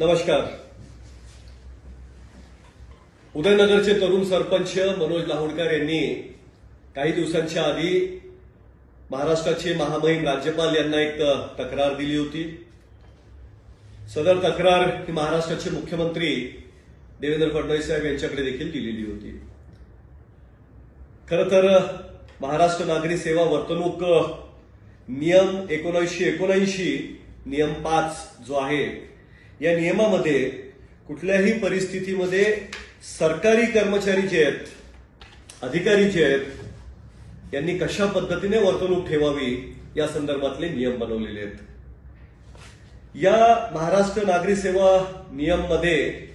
नमस्कार. उदयनगरचे तरुण सरपंच मनोज लाहोडकर यांनी काही दिवसांच्या आधी महाराष्ट्राचे महामहिम राज्यपाल यांना एक तक्रार दिली होती. सदर तक्रार ही महाराष्ट्राचे मुख्यमंत्री देवेंद्र फडणवीस साहेब यांच्याकडे देखील दिलेली होती. खर तर महाराष्ट्र नागरी सेवा वर्तणूक नियम एकोणीसशे एकोणऐंशी नियम पाच जो आहे या नियमामध्ये कुठल्याही परिस्थितीमध्ये सरकारी कर्मचारी जे आहेत अधिकारी जे आहेत यांनी कशा पद्धतीने वर्तणूक ठेवावी या संदर्भातले नियम बनवलेले आहेत. या महाराष्ट्र नागरी सेवा नियममध्ये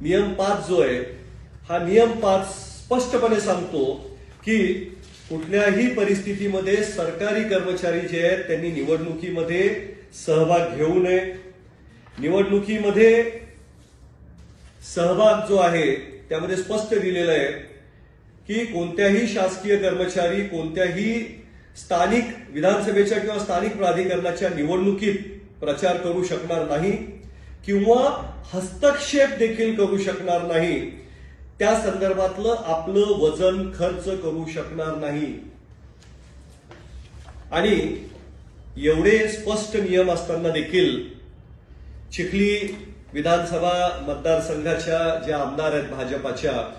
नियम पाच जो आहे हा नियम पाच स्पष्टपणे सांगतो की कुठल्याही परिस्थितीमध्ये सरकारी कर्मचारी जे आहेत त्यांनी निवडणुकीमध्ये सहभाग घेऊ नये निवडणुकीमध्ये सहभाग जो आहे त्यामध्ये स्पष्ट दिलेलं आहे की कोणत्याही शासकीय कर्मचारी कोणत्याही स्थानिक विधानसभेच्या किंवा स्थानिक प्राधिकरणाच्या निवडणुकीत प्रचार करू शकणार नाही किंवा हस्तक्षेप देखील करू शकणार नाही त्या संदर्भातलं आपलं वजन खर्च करू शकणार नाही. आणि एवढे स्पष्ट नियम असताना देखील चिखली विधानसभा मतदारसंघाच्या ज्या आमदार आहेत भाजपाच्या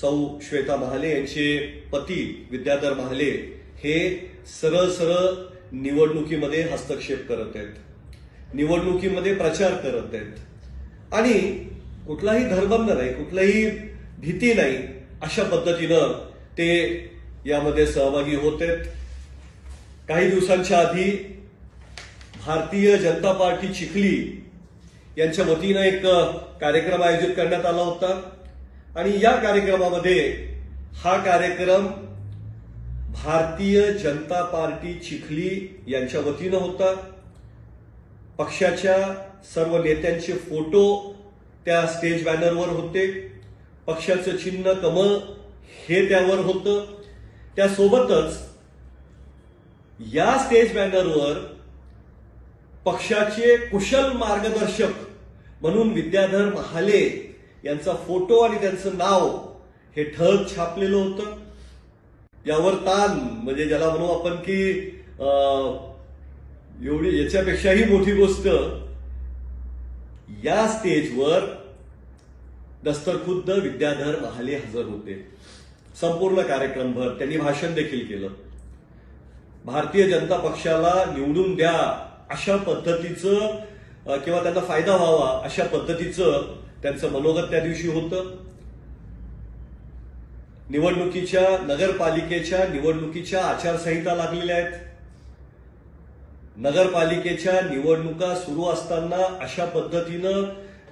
सौ श्वेता महाले यांचे पती विद्याधर महाले हे सरळ सरळ निवडणुकीमध्ये हस्तक्षेप करत आहेत. निवडणुकीमध्ये प्रचार करत आहेत. आणि कुठलाही धर्मंध नाही कुठलाही भीती नाही अशा पद्धतीनं ते यामध्ये सहभागी होत आहेत. काही दिवसांच्या आधी भारतीय जनता पार्टी चिखली यांच्या वतीनं एक कार्यक्रम आयोजित करण्यात आला होता. आणि या कार्यक्रमामध्ये हा कार्यक्रम भारतीय जनता पार्टी चिखली यांच्या वतीनं होता. पक्षाच्या सर्व नेत्यांचे फोटो त्या स्टेज बॅनरवर होते. पक्षाचं चिन्ह कमळ हे त्यावर होतं. त्यासोबतच या स्टेज बॅनरवर पक्षाचे कुशल मार्गदर्शक म्हणून विद्याधर महाले यांचा फोटो आणि त्यांचं नाव हे ठळक छापलेलं होतं. यावर ताण म्हणजे ज्याला म्हणू आपण की अं, एवढी याच्यापेक्षाही मोठी गोष्ट या स्टेजवर दस्तरखुद्द विद्याधर महाले हजर होते. संपूर्ण कार्यक्रमभर त्यांनी भाषण देखील केलं. भारतीय जनता पक्षाला निवडून द्या अशा पद्धतीचं किंवा त्यांना फायदा व्हावा अशा पद्धतीचं त्यांचं मनोगत त्या दिवशी होतं. निवडणुकीच्या नगरपालिकेच्या निवडणुकीच्या आचारसंहिता लागलेल्या आहेत. नगरपालिकेच्या निवडणुका सुरू असताना अशा पद्धतीनं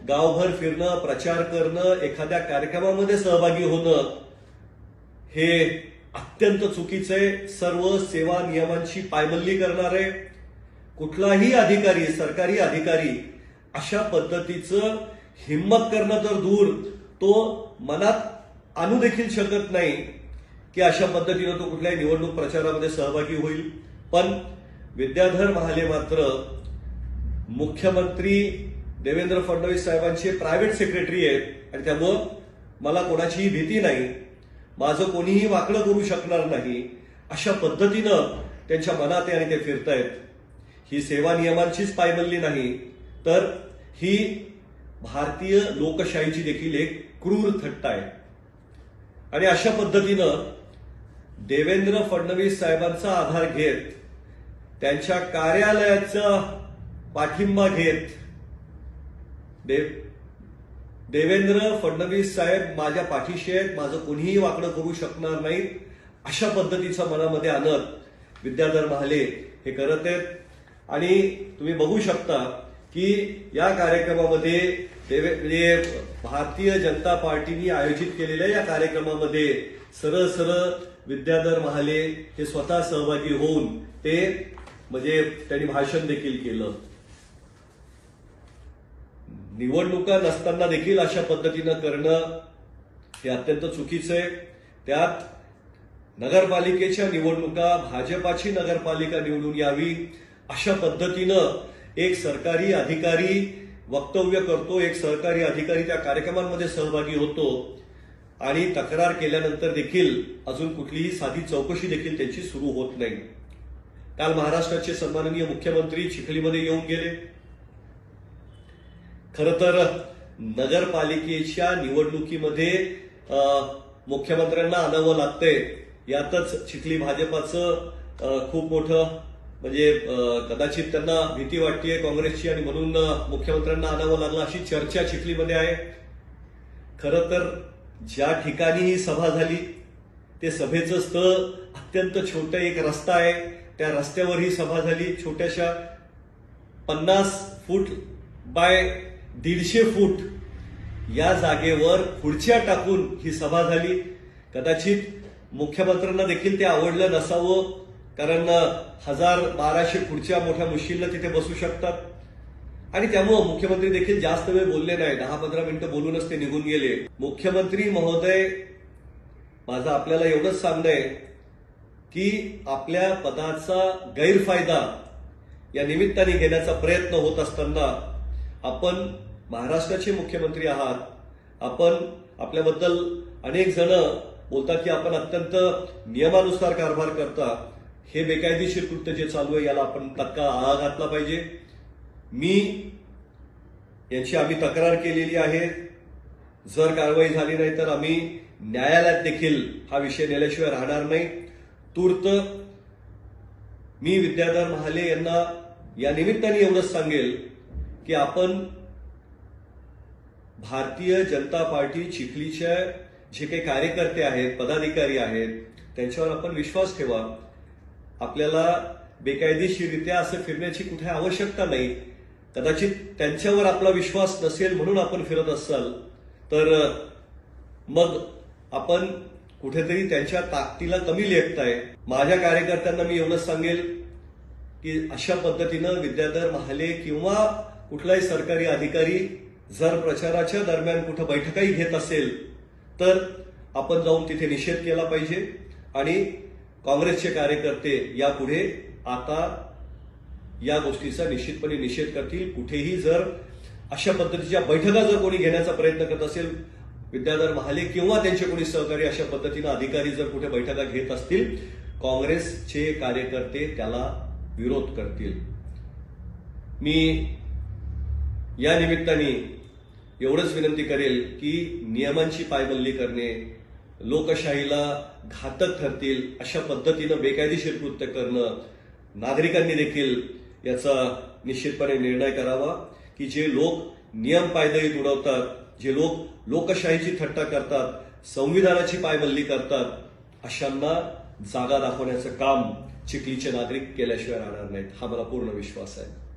गावभर फिरणं प्रचार करणं एखाद्या कार्यक्रमामध्ये सहभागी होणं हे अत्यंत चुकीचं आहे. सर्व सेवा नियमांची पायमल्ली करणार आहे कुठलाही अधिकारी सरकारी अधिकारी अशा पद्धतीचं हिंमत करणं तर दूर. तो मनात आणू देखील शकत नाही की अशा पद्धतीनं तो कुठल्याही निवडणूक प्रचारामध्ये सहभागी होईल. पण विद्याधर महाले मात्र मुख्यमंत्री देवेंद्र फडणवीस साहेबांचे प्रायव्हेट सेक्रेटरी आहेत आणि त्यामुळं मला कोणाचीही भीती नाही. माझं कोणीही वाकडं करू शकणार नाही. अशा पद्धतीनं त्यांच्या मनात आहे आणि ते फिरतायत. ही सेवा नियमांचीच पायमल्ली नाही तर ही भारतीय लोकशाहीची देखील एक क्रूर थट्टा आहे. आणि अशा पद्धतीनं देवेंद्र फडणवीस साहेबांचा आधार घेत त्यांच्या कार्यालयाचा पाठिंबा घेत देव देवेंद्र फडणवीस साहेब माझ्या पाठीशी आहेत माझं कोणीही वाकडं करू शकणार नाहीत अशा पद्धतीचं मनामध्ये आणत विद्याधर महाले हे करत आहेत. आणि तुम्ही बघू शकता की या कार्यक्रमामध्ये देवे म्हणजे भारतीय जनता पार्टीने आयोजित केलेल्या या कार्यक्रमामध्ये सरळ सरळ विद्याधर महाले हे स्वतः सहभागी होऊन ते म्हणजे त्यांनी भाषण देखील केलं. निवडणुका नसताना देखील अशा पद्धतीनं करणं हे अत्यंत चुकीचं आहे. त्यात नगरपालिकेच्या निवडणुका भाजपाची नगरपालिका निवडून यावी अशा पद्धतीनं एक सरकारी अधिकारी वक्तव्य करतो एक सरकारी अधिकारी त्या कार्यक्रमांमध्ये सहभागी होतो आणि तक्रार केल्यानंतर देखील अजून कुठलीही साधी चौकशी देखील त्यांची सुरू होत नाही. काल महाराष्ट्राचे सन्माननीय मुख्यमंत्री चिखलीमध्ये येऊन गेले. खर तर नगरपालिकेच्या निवडणुकीमध्ये मुख्यमंत्र्यांना आणावं लागतंय. यातच चिखली भाजपाचं खूप मोठं म्हणजे कदाचित त्यांना भीती वाटतीये काँग्रेसची आणि म्हणून मुख्यमंत्र्यांना आणावं लागलं अशी चर्चा चिखलीमध्ये आहे. खरं तर ज्या ठिकाणी ही सभा झाली ते सभेचं स्थळ अत्यंत छोटं एक रस्ता आहे. त्या रस्त्यावर ही सभा झाली. छोट्याशा पन्नास फूट बाय दीडशे फूट या जागेवर खुर्च्या टाकून ही सभा झाली. कदाचित मुख्यमंत्र्यांना देखील ते आवडलं नसावं. कारण हजार बाराशे खुर्च्या मोठ्या मुश्किलनं तिथे बसू शकतात. आणि त्यामुळं मुख्यमंत्री देखील जास्त वेळ बोलले नाही दहा पंधरा मिनिटं बोलूनच ते निघून गेले. मुख्यमंत्री महोदय माझं आपल्याला एवढंच सांगणं आहे की आपल्या पदाचा गैरफायदा या निमित्ताने घेण्याचा प्रयत्न होत असताना आपण महाराष्ट्राचे मुख्यमंत्री आहात. आपण आपल्याबद्दल अनेक जण बोलतात की आपण अत्यंत नियमानुसार कारभार करता. हे बेकायदेशीर कृत्य जे चालू आहे याला आपण तत्काळ आळा घातला पाहिजे. मी यांची आम्ही तक्रार केलेली आहे. जर कारवाई झाली नाही तर आम्ही न्यायालयात देखील हा विषय नेल्याशिवाय राहणार नाही. तूर्त मी विद्याधर महाले यांना या निमित्ताने एवढंच सांगेल की आपण भारतीय जनता पार्टी चिखलीच्या जे काही कार्यकर्ते आहेत पदाधिकारी आहेत त्यांच्यावर आपण विश्वास ठेवा. आपल्याला बेकायदेशीररित्या असं फिरण्याची कुठे आवश्यकता नाही. कदाचित त्यांच्यावर आपला विश्वास नसेल म्हणून आपण फिरत असाल तर मग आपण कुठेतरी त्यांच्या ताकदीला कमी लेखताय. माझ्या कार्यकर्त्यांना मी एवढंच सांगेल की अशा पद्धतीनं विद्याधर महाले किंवा कुठलाही सरकारी अधिकारी जर प्रचाराच्या दरम्यान कुठं बैठकाही घेत असेल तर आपण जाऊन तिथे निषेध केला पाहिजे आणि काँग्रेसचे कार्यकर्ते यापुढे आता या गोष्टीचा निश्चितपणे निषेध करतील. कुठेही जर अशा पद्धतीच्या बैठका जर कोणी घेण्याचा प्रयत्न करत असेल विद्याधर महाले किंवा त्यांचे कोणी सहकारी अशा पद्धतीनं अधिकारी जर कुठे बैठका घेत असतील काँग्रेसचे कार्यकर्ते त्याला विरोध करतील. मी या निमित्ताने एवढंच विनंती करेल की नियमांची पायबंदी करणे लोकशाहीला घातक ठरतील अशा पद्धतीनं बेकायदेशीर कृत्य करणं नागरिकांनी देखील याचा निश्चितपणे निर्णय करावा की जे लोक नियम पायदळी उडवतात जे लोक लोकशाहीची थट्टा करतात संविधानाची पायबल्ली करतात अशांना जागा दाखवण्याचं काम चिखलीचे नागरिक केल्याशिवाय राहणार नाहीत. हा मला पूर्ण विश्वास आहे.